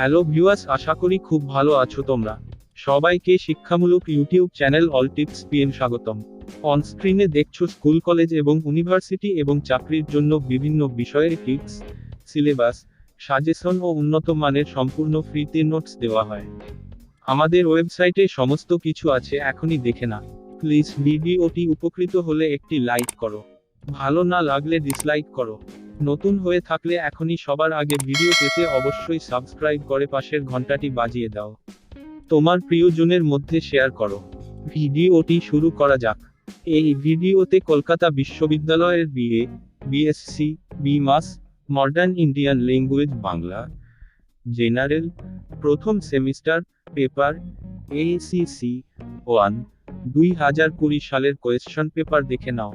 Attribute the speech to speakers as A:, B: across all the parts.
A: Hello viewers, আশা করি খুব ভালো আছো তোমরা। সবাইকে শিক্ষামূলক YouTube channel All Tips PM স্বাগতম। অন স্ক্রিনে দেখছ স্কুল, কলেজ এবং ইউনিভার্সিটি এবং চাকরির জন্য বিভিন্ন বিষয়ের টিপস সিলেবাস সাজেশন ও উন্নত মানের সম্পূর্ণ ফ্রিতে নোটস দেওয়া হয়। আমাদের ওয়েবসাইটে সমস্ত কিছু আছে, এখনই দেখে না প্লিজ ভিডিওটি উপকৃত হলে একটি লাইক করো। ভালো না লাগলে ডিসলাইক করো। নতুন হয়ে থাকলে এখনই সবার আগে ভিডিও পেতে অবশ্যই সাবস্ক্রাইব করে পাশের ঘন্টাটি বাজিয়ে দাও। তোমার প্রিয়জনের মধ্যে শেয়ার করো। ভিডিওটি শুরু করা যাক। এই ভিডিওতে কলকাতা বিশ্ববিদ্যালয়ের BA, BSc, বিমাস, modern Indian language Bangla, general, প্রথম সেমিস্টার, পেপার এসিসি ওয়ান, দুই হাজার কুড়ি সালের কোয়েশ্চন পেপার দেখে নাও।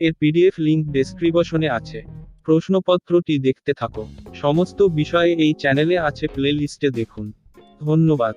A: এর পিডিএফ লিঙ্ক ডেসক্রিপশনে আছে। প্রশ্নপত্রটি দেখতে থাকো। সমস্ত বিষয়ে এই চ্যানেলে আছে প্লেলিস্টে দেখুন। ধন্যবাদ।